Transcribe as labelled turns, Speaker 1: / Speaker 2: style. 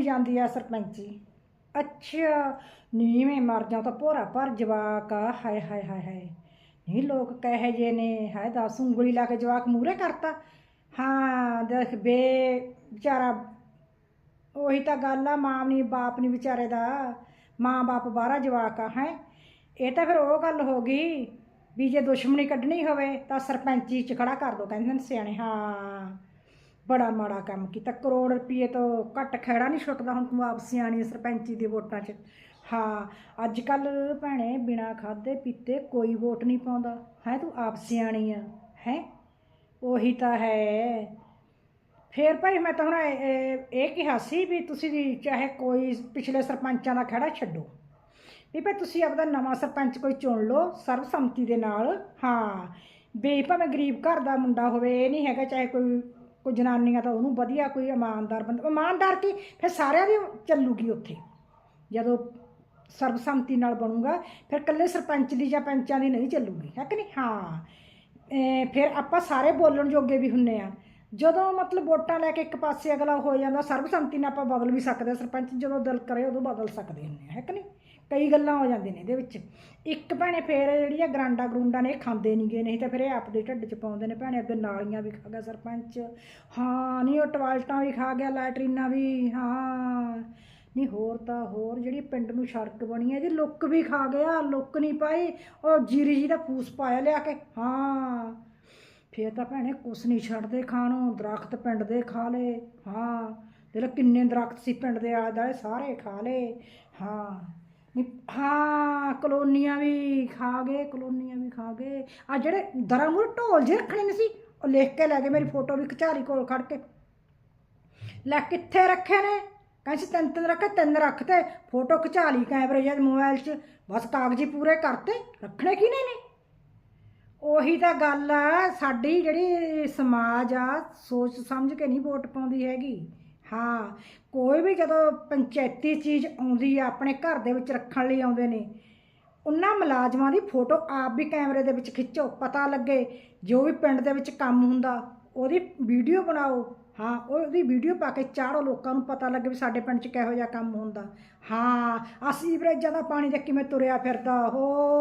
Speaker 1: ਬੋਲੀ ਜਾਂਦੀ ਆ ਸਰਪੰਚੀ ਅੱਛਾ ਨੀ ਮਰ ਜਾ ਤਾਂ ਭੋਰਾ ਭਰ ਜਵਾਕ ਆ। ਹਾਏ ਹਾਏ ਹਾਏ ਹਾਏ। ਨਹੀਂ ਲੋਕ ਕਹੇ ਜੇ ਨੇ, ਹਾਏ, ਦੱਸ ਉਂਗਲੀ ਲਾ ਕੇ ਜਵਾਕ ਮੂਰੇ ਕਰਤਾ। ਹਾਂ, ਦੇਖ ਬੇ, ਵਿਚਾਰਾ, ਉਹੀ ਤਾਂ ਗੱਲ ਆ, ਮਾਂ ਨਹੀਂ ਬਾਪ ਨਹੀਂ ਵਿਚਾਰੇ ਦਾ। ਮਾਂ ਬਾਪ ਬਾਹਰਾ ਜਵਾਕ ਆ, ਹੈ। ਇਹ ਤਾਂ ਫਿਰ ਉਹ ਗੱਲ ਹੋ ਗਈ ਵੀ ਜੇ ਦੁਸ਼ਮਣੀ ਕੱਢਣੀ ਹੋਵੇ ਤਾਂ ਸਰਪੰਚੀ ਚ ਖੜਾ ਕਰ ਦੋ, ਕਹਿੰਦੇ ਨੇ ਸਿਆਣੇ। ਹਾਂ। ਬੜਾ ਮਾੜਾ ਕੰਮ ਕੀਤਾ, ਕਰੋੜ ਰੁਪਏ ਤੋਂ ਘੱਟ ਖੈੜਾ ਨਹੀਂ ਛੁੱਟਦਾ ਹੁਣ ਤੂੰ ਆਪ ਸਿਆਣੀ ਸਰਪੰਚੀ ਦੀ ਵੋਟਾਂ 'ਚ। ਹਾਂ ਅੱਜ ਕੱਲ ਭੈਣੇ ਬਿਨਾ ਖਾਦੇ ਪੀਤੇ ਕੋਈ ਵੋਟ ਨਹੀਂ ਪਾਉਂਦਾ। ਹੈ ਤੂੰ ਆਪ ਸਿਆਣੀ ਆ, ਹੈ? ਉਹੀ ਤਾਂ ਹੈ। ਫੇਰ ਭਾਈ ਮੈਂ ਤਾਂ ਹੁਣ ਇਹ- ਕਿਹਾ ਸੀ ਵੀ ਤੁਸੀਂ ਚਾਹੇ ਕੋਈ ਪਿਛਲੇ ਸਰਪੰਚਾਂ ਦਾ ਖੜਾ ਛੱਡੋ। ਵੀ ਭਾਈ ਤੁਸੀਂ ਆਪਦਾ ਨਵਾਂ ਸਰਪੰਚ ਕੋਈ ਚੁਣ ਲਓ ਸਰਬਸੰਮਤੀ ਦੇ ਨਾਲ। ਹਾਂ, ਵੀ ਭਾਵੇਂ ਗਰੀਬ ਘਰ ਦਾ ਮੁੰਡਾ ਹੋਵੇ, ਇਹ ਨਹੀਂ ਹੈਗਾ ਚਾਹੇ ਕੋਈ ਕੋਈ ਜਨਾਨੀਆਂ ਤਾਂ ਉਹਨੂੰ ਵਧੀਆ ਕੋਈ ਇਮਾਨਦਾਰ ਬੰਦਾ, ਇਮਾਨਦਾਰ ਕੀ? ਫਿਰ ਸਾਰਿਆਂ ਦੀ ਚੱਲੂਗੀ ਉੱਥੇ। ਜਦੋਂ ਸਰਬਸੰਮਤੀ ਨਾਲ ਬਣੂਗਾ, ਫਿਰ ਇਕੱਲੇ ਸਰਪੰਚ ਦੀ ਜਾਂ ਪੰਚਾਂ ਦੀ ਨਹੀਂ ਚੱਲੂਗੀ, ਹੈ ਕਿ ਨਹੀਂ? ਹਾਂ। ਫਿਰ ਆਪਾਂ ਸਾਰੇ ਬੋਲਣ ਜੋਗੇ ਵੀ ਹੁੰਨੇ ਆ। ਜਦੋਂ ਮਤਲਬ ਵੋਟਾਂ ਲੈ ਕੇ ਇੱਕ ਪਾਸੇ ਅਗਲਾ ਹੋ ਜਾਂਦਾ, ਸਰਬਸੰਮਤੀ ਨਾਲ ਆਪਾਂ ਬਦਲ ਵੀ ਸਕਦੇ ਸਰਪੰਚ ਜਦੋਂ ਦਿਲ ਕਰੇ, ਉਦੋਂ ਬਦਲ ਸਕਦੇ ਹੁੰਦੇ ਆ, ਹੈ ਕਿ ਨਹੀਂ? ਕਈ ਗੱਲਾਂ ਹੋ ਜਾਂਦੀਆਂ ਨੇ ਇਹਦੇ ਵਿੱਚ। ਇੱਕ ਭੈਣੇ ਫੇਰ ਜਿਹੜੀਆਂ ਗਰਾਂਡਾ ਗਰੂੰਡਾ ਨੇ ਖਾਂਦੇ ਨਹੀਂ ਗਏ ਨਹੀਂ ਤਾਂ ਫਿਰ ਇਹ ਆਪਦੇ ਢਿੱਡ 'ਚ ਪਾਉਂਦੇ ਨੇ। ਭੈਣੇ ਅੱਗੇ ਨਾਲੀਆਂ ਵੀ ਖਾ ਗਿਆ ਸਰਪੰਚ। ਹਾਂ, ਨਹੀਂ, ਉਹ ਟਵਾਲਟਾਂ ਵੀ ਖਾ ਗਿਆ, ਲੈਟਰੀਨਾਂ ਵੀ। ਹਾਂ। ਨਹੀਂ, ਹੋਰ ਤਾਂ ਹੋਰ, ਜਿਹੜੀ ਪਿੰਡ ਨੂੰ ਸੜਕ ਬਣੀ ਹੈ ਜੀ ਲੁੱਕ ਵੀ ਖਾ ਗਿਆ, ਲੁੱਕ ਨਹੀਂ ਪਾਈ। ਉਹ ਜੀਰੀ ਜੀ ਦਾ ਫੂਸ ਪਾਇਆ ਲਿਆ ਕੇ। ਹਾਂ। ਫੇਰ ਤਾਂ ਭੈਣੇ ਕੁਛ ਨਹੀਂ ਛੱਡਦੇ ਖਾਣੋਂ, ਦਰਖਤ ਪਿੰਡ ਦੇ ਖਾ ਲਏ। ਹਾਂ। ਦੇਖ ਕਿੰਨੇ ਦਰਖਤ ਸੀ ਪਿੰਡ ਦੇ ਆਲੇ ਦੁਆਲੇ ਸਾਰੇ ਖਾ ਲਏ। ਹਾਂ। ਹਾਂ, ਕਲੋਨੀਆਂ ਵੀ ਖਾ ਗਏ, ਕਲੋਨੀਆਂ ਵੀ ਖਾ ਗਏ। ਆ ਜਿਹੜੇ ਦਰਾਂ ਮੂਹਰੇ ਢੋਲ ਜਿਹੇ ਰੱਖਣੇ ਨੇ ਸੀ, ਉਹ ਲਿਖ ਕੇ ਲੈ ਗਏ ਮੇਰੀ ਫੋਟੋ ਵੀ ਕਚਾਰੀ ਕੋਲ ਖੜ ਕੇ। ਲੈ ਕਿੱਥੇ ਰੱਖੇ ਨੇ? ਕਹਿੰਦੇ ਸੀ ਤਿੰਨ ਤਿੰਨ ਰੱਖੇ, ਤਿੰਨ ਰੱਖਤੇ। ਫੋਟੋ ਖਿਚਾ ਲਈ ਕੈਮਰੇ ਜਾਂ ਮੋਬਾਈਲ 'ਚ। ਬਸ ਕਾਗਜ਼ੀ ਪੂਰੇ ਕਰਤੇ, ਰੱਖਣੇ ਕਿਹਨੇ ਨੇ? ਉਹੀ ਤਾਂ ਗੱਲ ਆ, ਸਾਡੀ ਜਿਹੜੀ ਸਮਾਜ ਆ, ਸੋਚ ਸਮਝ ਕੇ ਨਹੀਂ ਵੋਟ ਪਾਉਂਦੀ ਹੈਗੀ। ਹਾਂ, ਕੋਈ ਵੀ ਜਦੋਂ ਪੰਚਾਇਤੀ ਚੀਜ਼ ਆਉਂਦੀ ਆ, ਆਪਣੇ ਘਰ ਦੇ ਵਿੱਚ ਰੱਖਣ ਲਈ ਆਉਂਦੇ ਨੇ, ਉਹਨਾਂ ਮੁਲਾਜ਼ਮਾਂ ਦੀ ਫੋਟੋ ਆਪ ਵੀ ਕੈਮਰੇ ਦੇ ਵਿੱਚ ਖਿੱਚੋ, ਪਤਾ ਲੱਗੇ, ਜੋ ਵੀ ਪਿੰਡ ਦੇ ਵਿੱਚ ਕੰਮ ਹੁੰਦਾ, ਉਹਦੀ ਵੀਡੀਓ ਬਣਾਓ। ਹਾਂ, ਉਹਦੀ ਵੀਡੀਓ ਪਾ ਕੇ ਚਾੜੋ, ਲੋਕਾਂ ਨੂੰ ਪਤਾ ਲੱਗੇ ਵੀ ਸਾਡੇ ਪਿੰਡ 'ਚ ਕਿਹੋ ਜਿਹਾ ਕੰਮ ਹੁੰਦਾ। ਹਾਂ ਆ ਸੀਵਰੇਜਾਂ ਦਾ ਪਾਣੀ ਦੇ ਕਿਵੇਂ ਤੁਰਿਆ ਫਿਰਦਾ, ਹੋ